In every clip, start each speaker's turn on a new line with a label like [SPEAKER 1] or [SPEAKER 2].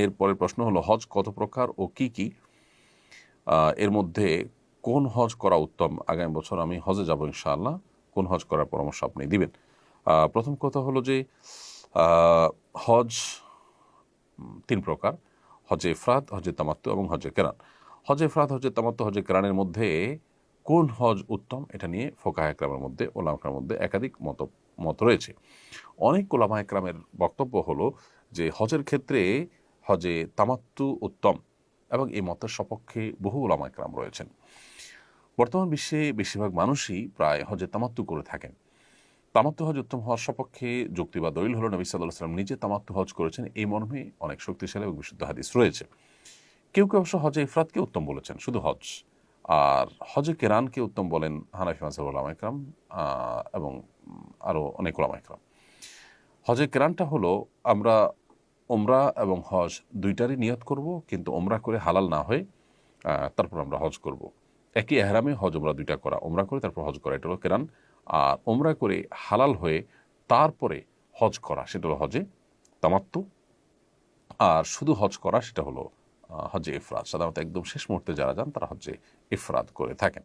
[SPEAKER 1] এর পরের প্রশ্ন হলো, হজ কত প্রকার ও কি কি? এর মধ্যে কোন হজ করা উত্তম? আগামী বছর আমি হজে যাব ইনশাআল্লাহ। কোন হজ করার পরামর্শ আপনি দিবেন? প্রথম কথা হলো যে হজ তিন প্রকার। হজে ইফরাদ হজে তামাত্তু এবং হজে কেরান। হজে ইফরাদ হজে তামাত্তু, হজে কেরানের মধ্যে কোন হজ উত্তম? এটা নিয়ে ফোকাহ একরামের মধ্যে, ওলামা একরামের মধ্যে একাধিক মত মত রয়েছে। অনেক ওলামা একরামের বক্তব্য হলো যে, হজের ক্ষেত্রে হজে তামাত্তু উত্তম এবং এই মতের সপক্ষে বহু ওলামা একরাম রয়েছেন। বর্তমান বিশ্বে বেশিরভাগ মানুষই প্রায় হজে তামাত্তু করে থাকেন। তামাত্তু হজ উত্তম হওয়ার সপক্ষে যুক্তি বা দলিল হলো নবী সাল্লাহ সাল্লাম নিজে তামাত্তু হজ করেছেন। এই মর্মে অনেক শক্তিশালী এবং বিশুদ্ধ হাদিস রয়েছে। কেউ কেউ অবশ্য হজে ইফরাতকে উত্তম বলেছেন শুধু হজ। আর হজে কেরানকে উত্তম বলেন হানাফি মাসাব ওলামা ইকরাম আহ, এবং আরও অনেক ওলামা ইকরাম হজে কেরানটা হলো আমরা ওমরা এবং হজ দুইটারই নিয়ত করব, কিন্তু ওমরা করে হালাল না হয়ে তারপর আমরা হজ করব। একই এহরামে হজ ওমরা দুইটা করা, ওমরা করে, তারপর হজ করা, এটা হলো কেরান। আর ওমরা করে হালাল হয়ে তারপরে হজ করা, সেটা হলো হজে তামাত্তু। আর শুধু হজ করা, সেটা হলো হজে ইফরাদ সাধারণত একদম শেষ মুহূর্তে যারা যান, তারা হজে ইফরাদ করে থাকেন।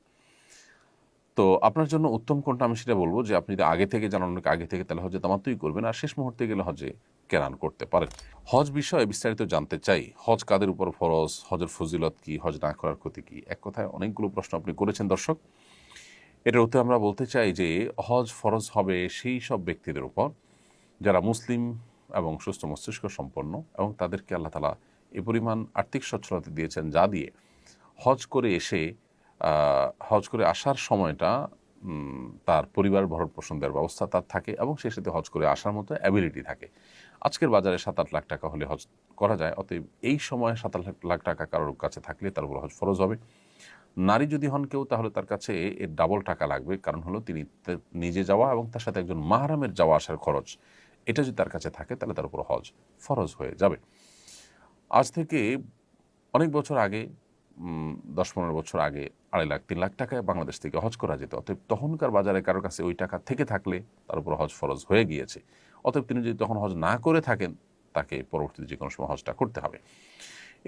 [SPEAKER 1] তো আপনার জন্য উত্তম কোনটা আমি সেটা বলব যে আপনি যদি আগে থেকে জানান, অনেক আগে থেকে, তাহলে হজে তামাত্তুই করবেন আর শেষ মুহূর্তে গেলে হজে কেরান করতে পারেন। হজ বিষয়ে বিস্তারিত জানতে চাই হজ কাদের উপর ফরজ হজের ফজিলত কি হজ না করার ক্ষতি কি? এক কথায় অনেকগুলো প্রশ্ন আপনি করেছেন দর্শক। এটার উত্তরে আমরা বলতে চাই যে হজ ফরজ হবে সেই সব ব্যক্তিদের উপর যারা মুসলিম এবং সুস্থ মস্তিষ্ক সম্পন্ন এবং তাদেরকে আল্লাহ তালা এ পরিমাণ আর্থিক সচ্ছলতা দিয়েছেন যা দিয়ে হজ করে এসে হজ করে আসার সময়টা তার পরিবার ভরণ পোষণ দেওয়ার ব্যবস্থা তার থাকে এবং সে সাথে হজ করে আসার মতো অ্যাবিলিটি থাকে। আজকের বাজারে সাত আট লাখ টাকা হলে হজ করা যায়, অতএব এই সময় সাত আট লাখ টাকা কারোর কাছে থাকলে তার উপর হজ ফরজ হবে। নারী যদি হন কেউ, তাহলে তার কাছে এর ডাবল টাকা লাগবে। কারণ হলো তিনি নিজে যাওয়া এবং তার সাথে একজন মাহারামের যাওয়া আসার খরচ। এটা যদি তার কাছে থাকে, তাহলে তার উপর হজ ফরজ হয়ে যাবে। আজ থেকে অনেক বছর আগে দশ পনেরো বছর আগে আড়াই লাখ, তিন লাখ টাকায় বাংলাদেশ থেকে হজ করা যেত। অতএব তখনকার বাজারে কারোর কাছে ওই টাকা থেকে থাকলে তার উপর হজ ফরজ হয়ে গিয়েছে। অতএব তিনি যদি তখন হজ না করে থাকেন, তাকে পরবর্তীতে যে কোনো সময় হজটা করতে হবে।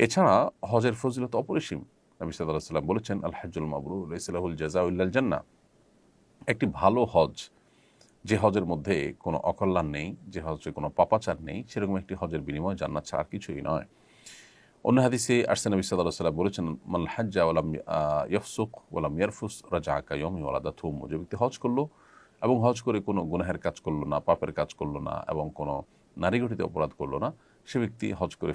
[SPEAKER 1] এছাড়া হজের ফজিলত অপরিসীম। নবী সাল্লাম বলেছেন, আল হাজুল মাবরুর ইসলাহুল জাজাউল্লাল জান্না একটি ভালো হজ, যে হজের মধ্যে কোনো অকল্যাণ নেই, যে হজে কোনো পাপাচার নেই, সেরকম একটি হজের বিনিময় জান্নাত ছাড়া কিছুই নয়। অন্য হাদিসে আরসেন নবী সাল্লাহ সাল্লাম বলেছেন মাল হাজ্জা ওলাম ইয়ফসুক ওলাম ইয়ারফুস রাজা কায়ম ওলাদা থুম। যে ব্যক্তি হজ করল এবং হজ করে কোনো গুনাহের কাজ করল না, পাপের কাজ করল না এবং কোনো নারী গঠিত অপরাধ করল না, সে ব্যক্তি হজ করে